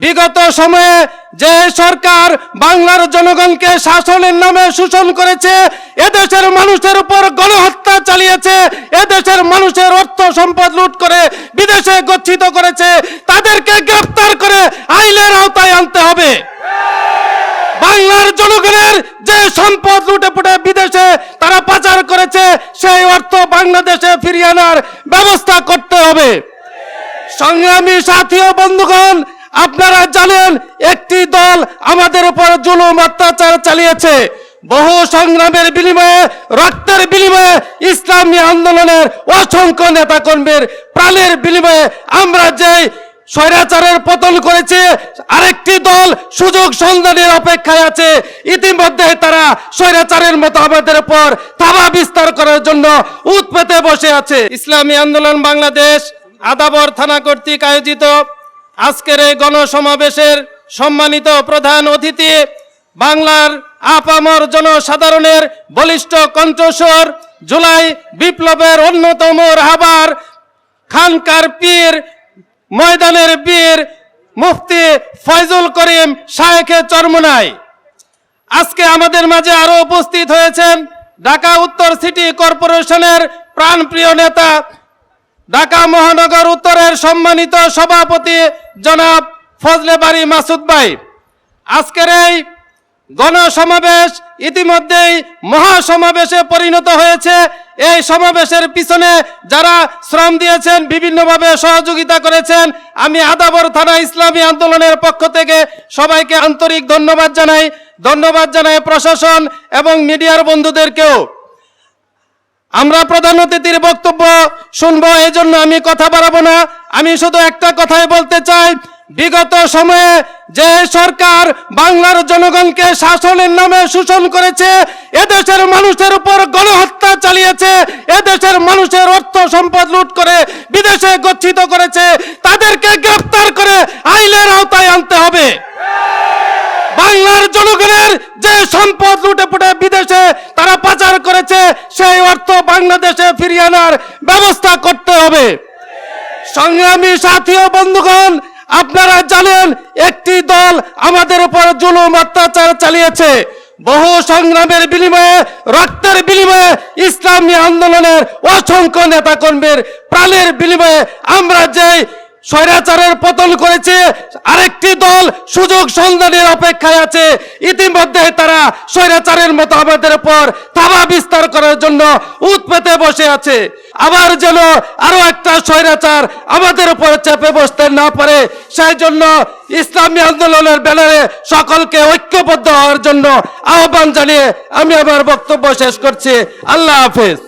বিগত সময়ে যে সরকার বাংলার জনগণকে শাসনের নামে শোষণ করেছে, এদেশের মানুষের উপর গণহত্যা চালিয়েছে, এদেশের মানুষের অর্থ সম্পদ লুট করে বিদেশে গচ্ছিত করেছে, তাদেরকে গ্রেফতার করে আইনের আওতায় আনতে হবে। বাংলার জনগণের যে সম্পদ লুটে পুটে বিদেশে তারা পাচার করেছে, সেই অর্থ বাংলাদেশে ফিরিয়ে আনার ব্যবস্থা করতে হবে। সংগ্রামী সাথী ও বন্ধুগণ আপনারা জানেন, একটি দল আমাদের উপর জুলুম অত্যাচার চালিয়েছে। বহু সংগ্রামের বিনিময়ে, রক্তের বিনিময়ে ইসলামী আন্দোলনের অসংখ্য নেতা কর্মীর প্রাণের বিনিময়ে আমরা যে স্বৈরাচারের পতন করেছে, আরেকটি দল সুযোগ সন্ধানের অপেক্ষায় আছে। ইতিমধ্যে তারা স্বৈরাচারের মতো আমাদের উপর থাবা বিস্তার করার জন্য উৎপেতে বসে আছে। ইসলামী আন্দোলন বাংলাদেশ আদাবর থানা কর্তৃক আয়োজিত আজকের এই গণসমাবেশের সম্মানিত প্রধান অতিথি বাংলার আপামর জনসাধারণের বলিষ্ঠ কণ্ঠস্বর, জুলাই বিপ্লবের অন্যতম রাহাবার খানকার পীর, ময়দানের বীর মুফতি ফয়জুল করিম শায়েখে চরমনাই। আজকে আমাদের মাঝে আরও উপস্থিত হয়েছেন ঢাকা উত্তর সিটি কর্পোরেশনের প্রাণপ্রিয় নেতা ঢাকা মহানগর উত্তরের সম্মানিত সভাপতি জনাব ফজলে বাড়ি মাসুদ ভাই। আজকের এই গণসমাবেশ ইতিমধ্যেই মহাসমাবেশে পরিণত হয়েছে। এই সমাবেশের পিছনে যারা শ্রম দিয়েছেন, বিভিন্নভাবে সহযোগিতা করেছেন, আমি আদাবর থানা ইসলামী আন্দোলনের পক্ষ থেকে সবাইকে আন্তরিক ধন্যবাদ জানাই। ধন্যবাদ জানাই প্রশাসন এবং মিডিয়ার বন্ধুদেরকেও। আমরা প্রধান অতিথির বক্তব্য শুনব এই জন্য আমি কথা বাড়াবো না। আমি শুধু একটা কথাই বলতে চাই। বিগত সময়ে যে সরকার বাংলার জনগণকে শাসনের নামে শোষণ করেছে, এদেশের মানুষের উপর গণহত্যা চালিয়েছে, এদেশের মানুষের অর্থ সম্পদ লুট করে বিদেশে গচ্ছিত করেছে, তাদেরকে গ্রেফতার করে আইনের আওতায় আনতে হবে। জনগণের যে সম্পদ লুটে পুটে বিদেশে তারা পাচার করেছে, সেই অর্থ বাংলাদেশে ফিরিয়ে আনার ব্যবস্থা করতে হবে। সংগ্রামী সাথী ও বন্ধুগণ, আপনারা জানেন, একটি দল আমাদের উপর জুলুম অত্যাচার চালিয়েছে। বহু সংগ্রামের বিনিময়ে, রক্তের বিনিময়ে ইসলামী আন্দোলনের অসংখ্য নেতা কর্মীর প্রাণের বিনিময়ে আমরা যে স্বৈরাচারের পতন করেছে, আরেকটি দল সুযোগ সন্ধানের অপেক্ষায় আছে। ইতিমধ্যে তারা স্বৈরাচারের মতো আমাদের উপর থাবা বিস্তার করার জন্য উৎপেতে বসে আছে। আবার যেন আরও একটা স্বৈরাচার আমাদের উপর চেপে বসতে না পারে সেই জন্য ইসলামী আন্দোলনের ব্যানারে সকলকে ঐক্যবদ্ধ হওয়ার জন্য আহ্বান জানিয়ে আমি আমার বক্তব্য শেষ করছি। আল্লাহ হাফেজ।